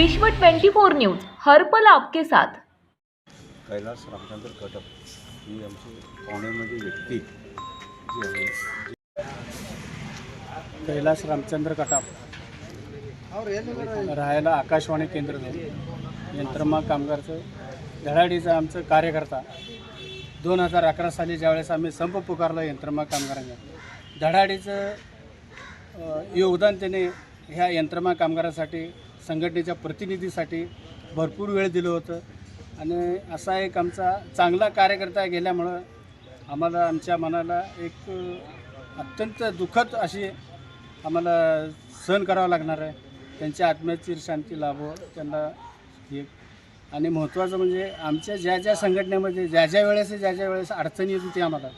विश्व 24 न्यूज हर पल आपके साथ. कैलास रामचंद्र कटप ही आमची पाहुण्यामध्ये व्यक्ती जी आहे. कैलास रामचंद्र कटप राहायला आकाशवाणी केंद्र यंत्रमाग कामगारचं धडाडीचं आमचं कार्यकर्ता. दोन हजार अकरा साली ज्यावेळेस आम्ही संप पुकारला यंत्रमाग कामगारांना धडाडीचं योगदान त्याने ह्या यंत्रमाग कामगारासाठी संघटनेच्या प्रतिनिधीसाठी भरपूर वेळ दिलं होतं. आणि असा एक आमचा चांगला कार्यकर्ता गेल्यामुळं आम्हाला आमच्या मनाला एक अत्यंत दुःखद अशी आम्हाला सहन करावं लागणार आहे. त्यांच्या आत्म्याची शांती लाभो त्यांना हे. आणि महत्त्वाचं म्हणजे आमच्या ज्या ज्या संघटनेमध्ये ज्या ज्या वेळेस ज्या ज्या वेळेस अडचणी येत होती आम्हाला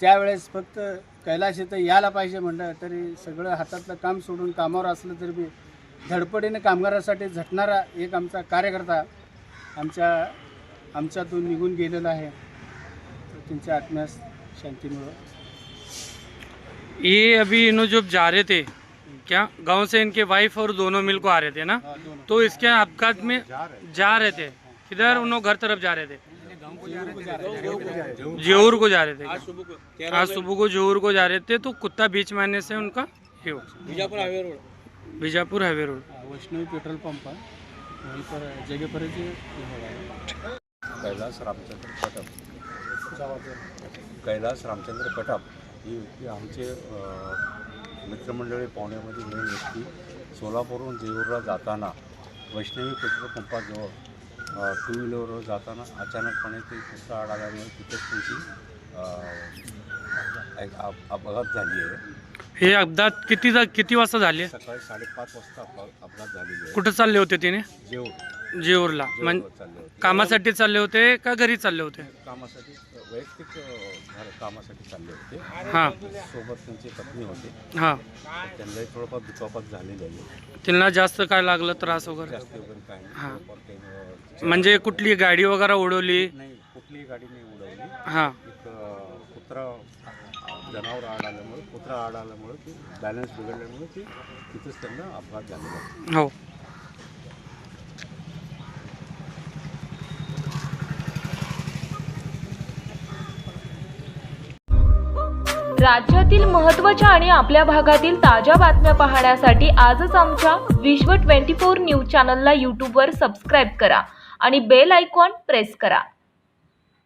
त्यावेळेस फक्त कैलाश इथं यायला पाहिजे म्हणलं तरी सगळं हातातलं काम सोडून कामावर असलं तरी मी धडपडीने कामगारासाठी झटणारा एक आमचा कार्यकर्ता आमच्या आमच्यातून निघून गेलेला आहे. त्यांच्या आत्म्यास शांती मिळो ये अभी इन्हों जो जा रहे थे क्या? गांव से इनके वाइफ और दोनों मिल को आ रहे थे ना? तो इसके अपघात में जा रहे थे। किधर उन्हों घर तरफ जा रहे थे? जेऊर को जा रहे थे? आज सुबह को जेऊर को जा रहे थे तो कुत्ता बीच में आने से उनका हो। Bijapur highway road. Bijapur highway road. Vaishnavi petrol pump आहे वहीं पर जगह पर ही. ये हो रहा है कैलास रामचंद्र कटप कैलास रामचंद्र कटप ही व्यक्ती आमचे अ, मित्रमंडळी पाहुण्यामध्ये मिळून व्यक्ती. सोलापूरहून जेऊरला जाताना वैष्णवी पेट्रोल पंपाजवळ अ, टू व्हीलरवर जाताना अचानकपणे ते कुत्रा आढळल्यामुळे तिथेच त्यांची अ, एक अप- अपघात झाली आहे. हे अपघात किती जा- किती वाजता झाले? सकाळी साडेपाच वाजता अपघात अपघात झालेली आहे कुठं चालले होते तिने? जेऊर. जेऊरला. म्हणजे चालले होते. कामासाठी चालले होते का घरी चालले होते? कामासाठी वैयक्तिक अ, घर कामासाठी चालले होते. हां. सोबत त्यांची पत्नी होते. हां. त्यांनाही थोडंफार दुखापत झालेली आहे. त्यांना जास्त काय लागलं त्रास वगैरे? जास्त वगैरे काही नाही. हां. थोडंफार काही, अ, म्हणजे कुठली गाडी वगैरे उडवली? नाही कुठलीही गाडी नाही उडवली. हां. एक अ, कुत्रा जनावर आड आल्यामुळे कुत्रा आड आल्यामुळे ते बॅलन्स बिघडल्यामुळे ते तिथेच त्यांना अपघात झालेला हो. राज्यातील महत्त्वाच्या आणि आपल्या भागातील ताज्या बातम्या पाहण्यासाठी आजच आमच्या विश्व 24 न्यूज चॅनलला यूट्यूबवर सबस्क्राईब करा आणि बेल आयकॉन प्रेस करा.